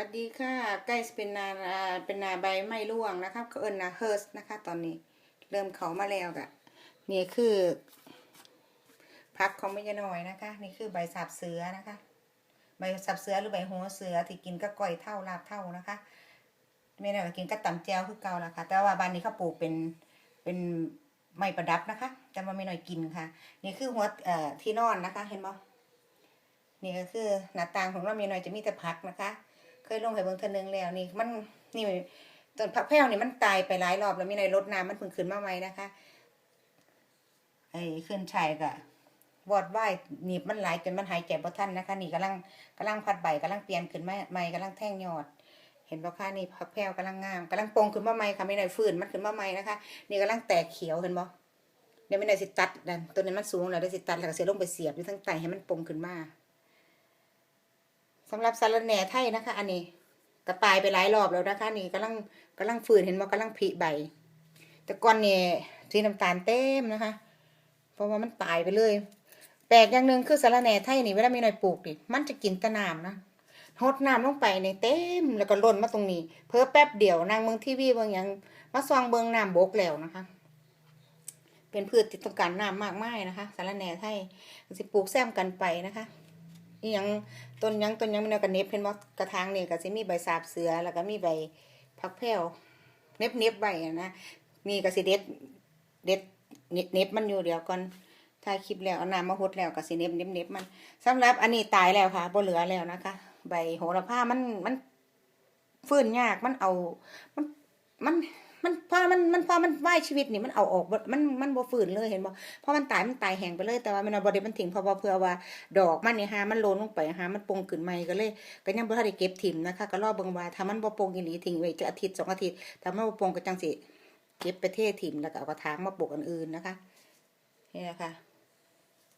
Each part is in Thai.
วัสดีค่ะใกล้เป็นนาเป็นนาใบไม้ร่วงนะคะเขาเอิญนาเฮิร์สนะคะ ตอนนี้ เริ่มเขามาแล้วกะนี่คือพักของไม่ยน้อยนะคะ นี่คือใบสับเสือนะคะ ใบสับเสือหรือใบหัวเสือที่กินก็ก่อยเท่าลาบเท่านะคะไม่ได้ก็กินก็ตำแจวคือเก่าละค่ะ แต่ว่าบ้านนี้เขาปลูกเป็นเป็นไม้ประดับนะคะ แต่ว่าไม่น้อยกินค่ะ นี่คือหัวเอ่อที่นอนนะคะ เห็นบ่นี่ก็คือหน้าต่างของเรามีน้อยจะมีแต่พักนะคะ เคยลงไปเบิ่งเทอนึงแล้วนี่มันนี่ต้นผักแพ้วนี่มันตายไปหลายรอบแล้วมีในรถน้ำมันเพิ่งขึ้นมาใหม่นะคะไอ้ขึ้นชายก็วอดไหวหนีบมันไหลจนมันหายใจบ่ทันนะคะ นี่กำลังกำลังพัดใบกำลังเปลี่ยนขึ้นมาใหม่กำลังแท่งยอด เห็นบ่คะนี่ผักแพ้วกำลังงามกำลังปงขึ้นมาใหม่ค่ะไม่ได้ฟื้นมันขึ้นมาใหม่นะคะ นี่กำลังแตกเขียวเห็นบ่เดี๋ยวไม่ได้สิตัดนั่นตัวนี้มันสูงแล้วได้สิตัดแล้วก็เสียลงไปเสียบอยู่ทั้งไตให้มันปงขึ้นมา สำหรับสารแหน่ไทยนะคะ อันนี้กระตายไปหลายรอบแล้วนะคะ นี่กำลังกำลังฝืนเห็นว่ากำลังผลิใบ แต่ก่อนเนี่ยสีน้ำตาลเต็มนะคะ เพราะว่ามันตายไปเลยแปลกอย่างหนึ่งคือสารแหน่ไทยนี่เวลามีหน่อยปลูกดิมันจะกินตะน้ำนะหดน้ำลงไปในเต็มแล้วก็ล่นมาตรงนี้ เพิ่อแป๊บเดียวนางเมืองทีวีเบืองยังมาซองเบืองน้ำบกแล้วนะคะ เป็นพืชที่ต้องการน้ำมากมายนะคะสารแหน่ไทยสิปลูกแซมกันไปนะคะ อีหยังต้นหยังต้นหยังมันเอากระเน็บเห็นว่ากระถางนี่ก็สิมีใบสาบเสือแล้วก็มีใบผักแพรวเน็บเน็บใบนะนี่ก็สิเด็ดเด็ดเน็บเน็บมันอยู่เดี๋ยวก่อนถ่ายคลิปแล้วเอาน้ำมาหดแล้วก็สิเน็บเน็บเน็บมันสำหรับอันนี้ตายแล้วค่ะบ่เหลือแล้วนะคะ ใบโหระพามันมันฟื้นยากมันเอามันมัน มันพอมันมันพอมันว่ายชีวิตนี่มันเอาออกมันมันบ่ฟื้นเลยเห็นบ่เพราะมันตายมันตายแห้งไปเลยแต่ว่ามันเอาบ่ได้มันทิ้งเพราะเพื่อว่า ดอกมันนี่ฮะมันโลนลงไปฮะมันปงขึ้นใหม่ก็เลยก็ยังบ่ทันได้เก็บถิ่มนะคะ ก็รอเบิ่งว่าถ้ามันบ่ปงอีหลีทิ้งไว้จะอาทิตย์สองอาทิตย์ถ้ามันบ่ปงก็จังสิเก็บไปเทถิ่มแล้วก็เอากระถางมาปลูกอันอื่นนะคะนี่นะคะ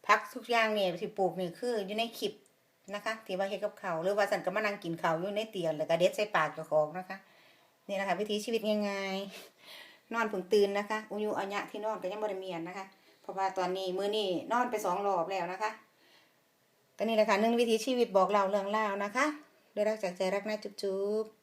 พักทุกอย่างเนี่ยที่ปลูกนี่คืออยู่ในคลิปนะคะที่ว่าเฮ็ดกับเขาหรือว่าสันก็มานั่งกินเขาอยู่ในเตียงแล้วก็เด็ดใส่ปากเจ้าของนะคะ นี่นะคะวิถีชีวิตง่ายๆนอนผึ่งตื่นนะคะอุยุอัญญะที่นอนก็ยังบริเมียนนะคะ เพราะว่าตอนนี้มือนี่นอนไปสองรอบแล้วนะคะก็นี่แหละค่ะหนึ่งวิถีชีวิตบอกเราเรื่องเล่านะคะด้วยรักจากใจรักนะจุ๊บๆ